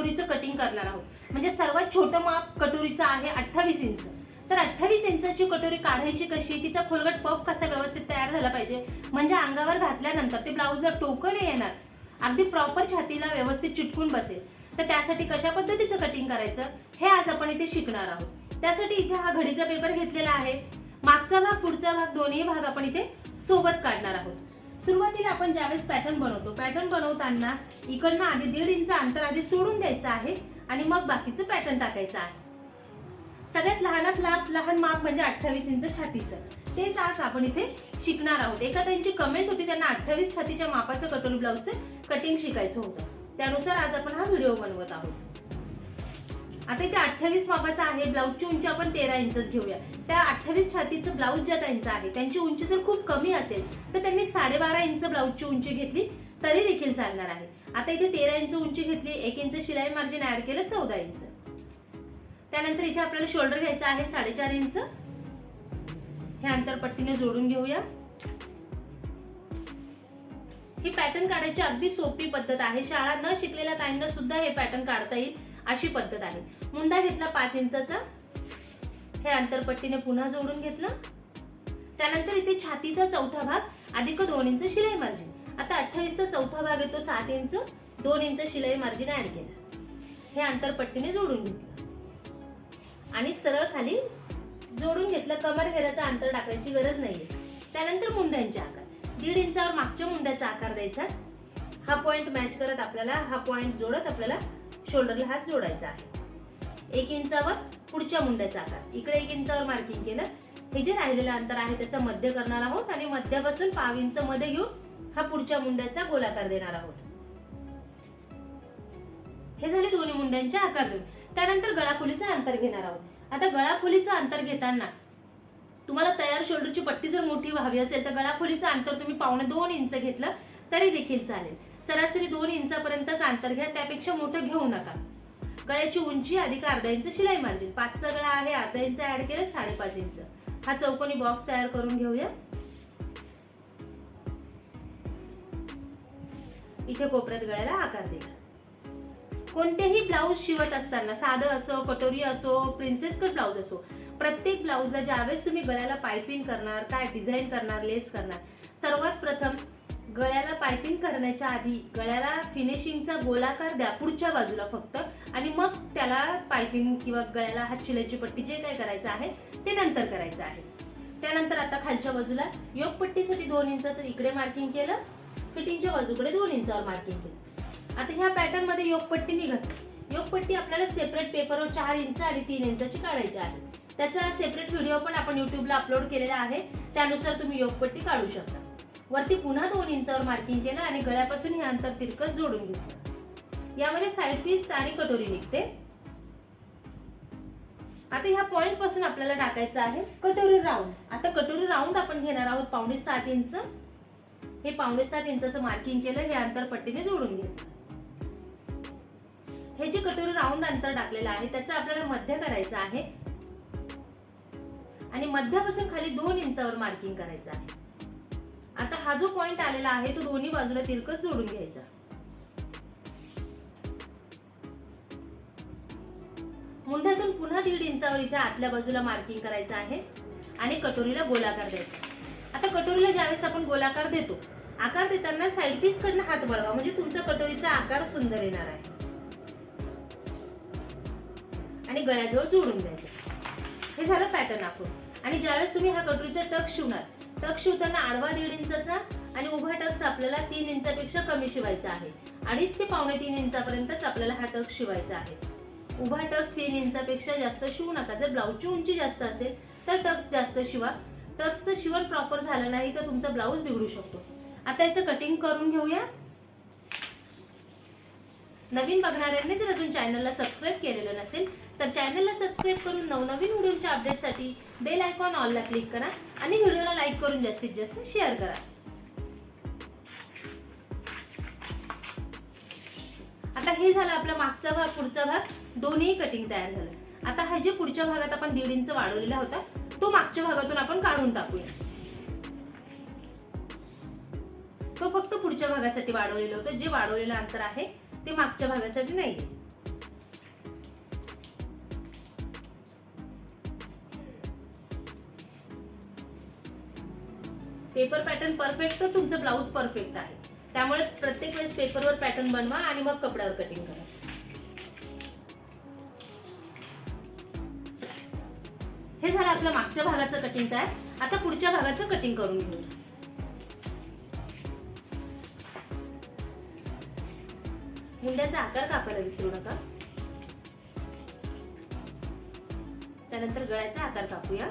कटोरीचं cutting करणार आहोत. म्हणजे सर्वात छोटं माप कटोरीचं आहे अठ्ठावीस इंच. तर अठ्ठावीस इंचाची कटोरी काढायची कशी? तिचा खोलगट पफ कसा व्यवस्थित तयार झाला पाहिजे? म्हणजे अंगावर घातल्यानंतर ते ब्लाऊजला टोकं नाही येणार. अगदी प्रॉपर छातीला व्यवस्थित चिटकून बसेल. तर त्यासाठी कशा पद्धतीचं कटिंग करायचं? हे आज आपण इथे शिकणार आहोत. त्यासाठी इथे हा घडीचा पेपर घेतलेला आहे. मागचा भाग पुढचा भाग दोन्ही भाग आपण इथे सोबत काढणार आहोत. सुरुवातीला आपण ज्यावेळेस पॅटर्न बनवतो पॅटर्न बनवताना इकडनं आधी दीड इंच अंतर आधी सोडून द्यायचं आहे आणि मग बाकीचं पॅटर्न टाकायचं आहे. सगळ्यात लहानात लहान लहान माप म्हणजे अठ्ठावीस इंच छातीचं. तेच आज आपण इथे शिकणार आहोत. एका त्यांची कमेंट होती त्यांना अठ्ठावीस छातीच्या मापाचं कटोरी ब्लाऊजचं कटिंग शिकायचं होतं. त्यानुसार आज आपण हा व्हिडिओ बनवत आहोत. आता इथे अठ्ठावीस मापाचा आहे ब्लाऊजची उंची आपण तेरा इंचच घेऊया. त्या अठ्ठावीस छातीचं ब्लाऊज ज्या त्यांचं आहे त्यांची उंची जर खूप कमी असेल तर त्यांनी साडेबारा इंच ब्लाऊजची उंची घेतली तरी देखील चालणार आहे. आता इथे तेरा इंच उंची घेतली एक इंच शिलाई मार्जिन ऍड केलं चौदा इंच. त्यानंतर इथे आपल्याला शोल्डर घ्यायचा आहे साडेचार इंच. हे अंतर पट्टीने जोडून घेऊया. ही पॅटर्न काढायची अगदी सोपी पद्धत आहे. शाळा न शिकलेल्या ताईंना सुद्धा हे पॅटर्न काढता येईल. अशी पद्धत आहे. मुंडा घेतला पाच इंचाचा. हे अंतरपट्टीने पुन्हा जोडून घेतलं. त्यानंतर इथे छातीचा चौथा भाग अधिक दोन इंच शिलाई मार्जिन आता अठ्ठावीसचा चौथा भाग येतो सात इंच दोन इंच शिलाई मार्जिन ऍड केलं. हे अंतरपट्टीने जोडून घेतलं. आणि सरळ खाली जोडून घेतलं. कमर घेराचं अंतर टाकायची गरज नाहीये. त्यानंतर मुंड्यांचे आकार. दीड इंचावर मागच्या मुंड्याचा आकार द्यायचा. हा पॉइंट मॅच करत आपल्याला हा पॉइंट जोडत आपल्याला शोल्डरला हात जोडायचा आहे. एक इंचावर पुढच्या मुंड्याचा आकार. इकडे एक इंचावर मार्किंग केलं. हे जे राहिलेलं अंतर आहे त्याचा मध्य करणार आहोत आणि मध्यापासून पाव इंच मध्ये घेऊन हा पुढच्या मुंड्याचा गोलाकार देणार आहोत. हे झाले दोन्ही मुंड्यांचे आकार देऊन. त्यानंतर गळाखोलीचं अंतर घेणार आहोत. आता गळाखोलीचं अंतर घेताना तुम्हाला तयार शोल्डरची पट्टी जर मोठी व्हावी असेल तर गळाखोलीचं अंतर तुम्ही पावणे दोन इंच घेतलं तरी देखील चालेल. सरासरी दोन इंचापर्यंतच अंतर घ्या त्यापेक्षा मोठं घेऊ नका. गळ्याची उंची अधिक अर्धा इंच शिलाई मार्जिन. पाचचा गळा आहे अर्धा इंच ऍड केलं साडेपाच इंच. हा चौकोनी बॉक्स तयार करून घेऊया. इथे कोपऱ्यात गळ्याला आकार दिला कोणतेही ब्लाऊज शिवत असताना साधं असो कटोरी असो प्रिन्सेस कट ब्लाऊज असो प्रत्येक ब्लाऊजला ज्यावेळेस तुम्ही गळ्याला पायपिंग करणार काय डिझाईन करणार लेस करणार सर्वात प्रथम गळ्याला पायपिंग करण्याच्या आधी गळ्याला फिनिशिंगचा गोलाकार द्या पुढच्या बाजूला फक्त. आणि मग त्याला पायपिंग किंवा गळ्याला हात शिलाईची पट्टी जे काय करायचं आहे ते नंतर करायचं आहे. त्यानंतर आता खालच्या बाजूला योग पट्टीसाठी दोन इंचाचं इकडे मार्किंग केलं फिटिंगच्या बाजूकडे दोन इंचावर मार्किंग केलं. आता ह्या पॅटर्नमध्ये योगपट्टी निघत योगपट्टी आपल्याला सेपरेट पेपरवर चार इंच आणि तीन इंचाची काढायची आहे. त्याचा सेपरेट व्हिडिओ पण आपण युट्यूबला अपलोड केलेला आहे. त्यानुसार तुम्ही योगपट्टी काढू शकता. वरती पुन्हा दोन इंचावर मार्किंग केलं आणि गळ्यापासून हे अंतर तिरकस जोडून घेतलं. यामध्ये साईड पीस आणि कटोरी निघते. आता ह्या पॉइंटपासून आपल्याला टाकायचं आहे कटोरी राऊंड आता कटोरी राऊंड आपण घेणार आहोत पावणे सात इंच. हे पावणे सात इंचाचं मार्किंग केलं हे अंतर पट्टीने जोडून घेतलं. हे जे कटोरी राऊंड अंतर टाकलेलं आहे त्याचं आपल्याला मध्य करायचं आहे. आणि मध्यापासून खाली दोन इंचावर मार्किंग करायचं आहे. आता हा जो पॉइंट आलेला आहे तो दोन्ही बाजूला तिरकस जोडून घ्यायचा. मुंढ्यातून पुन्हा दीड इंचावर इथे आतल्या बाजूला मार्किंग करायचं आहे आणि कटोरीला गोलाकार द्यायचा. आता कटोरीला ज्यावेळेस आपण गोलाकार देतो आकार देताना साईड पीस कडनं हात बळवा म्हणजे तुमचा कटोरीचा आकार सुंदर येणार आहे. आणि गळ्याजवळ जोडून द्यायचं हे झालं पॅटर्न आखून. आणि ज्यावेळेस तुम्ही हा कटोरीचा टक शिवणार टक शिवताना आडवा दीड इंचाचा आणि उभा टक्स आपल्याला तीन इंचापेक्षा कमी शिवायचा आहे. अडीच ते पावणे तीन इंचापर्यंतच आपल्याला हा टक्स शिवायचा आहे. उभा टक्स तीन इंचापेक्षा जास्त शिवू नका. जर ब्लाऊजची उंची जास्त असेल तर टक्स जास्त शिवा. टक्सचं शिवण प्रॉपर झालं नाही तर तुमचा ब्लाऊज बिघडू शकतो. आता याचं कटिंग करून घेऊया. नवीन बघणाऱ्यांनी जर अजून चॅनलला सबस्क्राईब केलेलं नसेल तर चॅनलला सबस्क्राईब करून नवनवीन व्हिडिओच्या अपडेटसाठी बेल आयकॉन ऑलला क्लिक करा आणि व्हिडिओला लाईक करून जास्तीत जास्त शेअर करा. आता हे झालं आपला मागचा भाग पुढचा भाग. दोन्ही कटिंग तयार झालं. आता हा जे पुढच्या भागात आपण दीड इंच वाढवलेला होता तो मागच्या भागातून आपण काढून टाकूया. तो फक्त पुढच्या भागासाठी वाढवलेलं होतं. जे वाढवलेलं अंतर आहे ते मागच्या भागासाठी नाही पेपर पॅटर्न परफेक्ट तर तुमचं ब्लाऊज परफेक्ट आहे. त्यामुळे प्रत्येक वेळेस पेपरवर पॅटर्न बनवा आणि मग कपड्यावर कटिंग करा. हे झालं आपलं मागच्या भागाचं कटिंग तयार. आता पुढच्या भागाचं कटिंग करून घेऊ. मुंड्याचा आकार कापायला विसरू नका. त्यानंतर गळ्याचा आकार कापूया.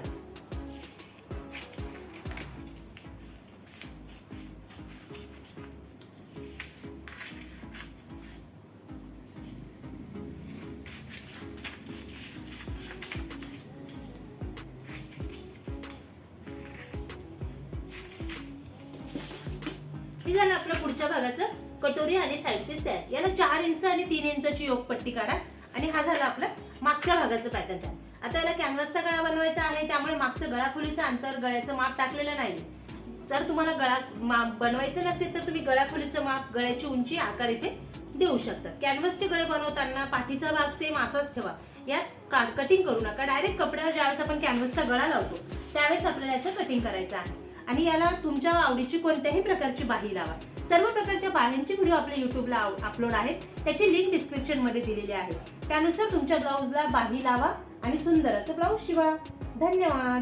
हे झालं आपलं पुढच्या भागाचं. कटोरी आणि साईड पीस तयार. याला चार इंच आणि तीन इंचाची योगपट्टी करा. आणि हा झाला आपला मागच्या भागाचं पॅटर्न तयार. आता याला कॅनव्हसचा गळा बनवायचा आहे. त्यामुळे मागचं गळाखोलीचं अंतर गळ्याचं माप टाकलेलं नाही जर तुम्हाला गळा माप बनवायचं नसेल तर तुम्ही गळाखोलीचं माप गळ्याची उंची आकार इथे देऊ शकतात कॅनव्हसचे गळे बनवताना पाठीचा भाग सेम असाच ठेवा. यात कटिंग करू नका. डायरेक्ट कपड्यावर ज्यावेळेस आपण कॅनव्हसचा गळा लावतो त्यावेळेस आपल्याला याचं कटिंग करायचं आहे. आणि याला तुमच्या आवडीची कोणत्याही प्रकारची बाही लावा. सर्व प्रकारच्या बाह्यांचे व्हिडिओ आपल्या युट्यूबला अपलोड आहेत. त्याची लिंक डिस्क्रिप्शनमध्ये दिलेली आहे. त्यानुसार तुमच्या ब्लाऊजला बाही लावा आणि सुंदर असं ब्लाऊज शिवा. धन्यवाद.